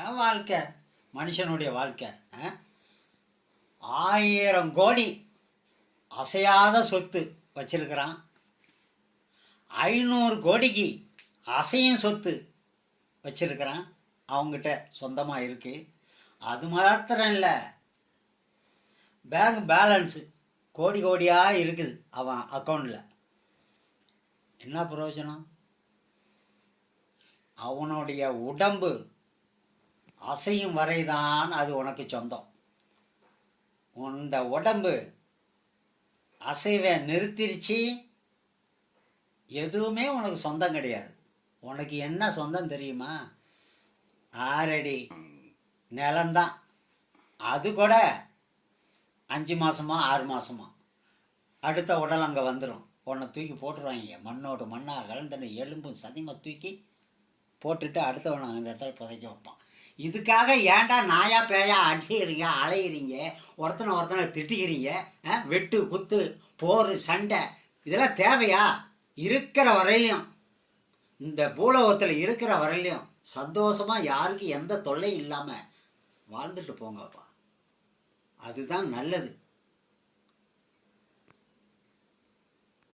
என் வாழ்க்கை? மனுஷனுடைய வாழ்க்கை ஆ? ஆயிரம் கோடி அசையாத சொத்து வச்சிருக்கிறான். ஐநூறு கோடிக்கு அசையும் சொத்து வச்சிருக்கிறான். அவங்ககிட்ட சொந்தமாக இருக்கு. அது மாத்திரம் இல்லை பேங்க் பேலன்ஸு கோடி கோடியாக இருக்குது அவன் அக்கௌண்ட்டில் என்ன பிரயோஜனம்? அவனுடைய உடம்பு அசையும் வரைதான் அது உனக்கு சொந்தம். உந்த உடம்பு அசைவை நிறுத்திருச்சு எதுவுமே உனக்கு சொந்தம் கிடையாது. உனக்கு என்ன சொந்தம் தெரியுமா? ஆறடி நிலம்தான். அது கூட அஞ்சு மாதமா ஆறு மாதமா அடுத்த உடல் அங்கே வந்துடும் உன்னை தூக்கி போட்டுருவாங்க மண்ணோடு மண்ணாக கலந்துன்னு எலும்பும் சதிமா தூக்கி போட்டுட்டு அடுத்தவனை அந்த இடத்துல புதைக்க வைப்பான். இதுக்காக ஏன்டா நாயா பேயா அடிக்கிறீங்க அலையிறீங்க? ஒருத்தனை ஒருத்தனை திட்டிக்கிறீங்க ஆ? வெட்டு குத்து போர் சண்டை இதெல்லாம் தேவையா? இருக்கிற வரையிலையும் இந்த பூலோகத்தில் இருக்கிற வரையிலையும் சந்தோஷமாக யாருக்கும் எந்த தொல்லையும் இல்லாமல் வாழ்ந்துட்டு போங்கப்பா. அதுதான் நல்லது.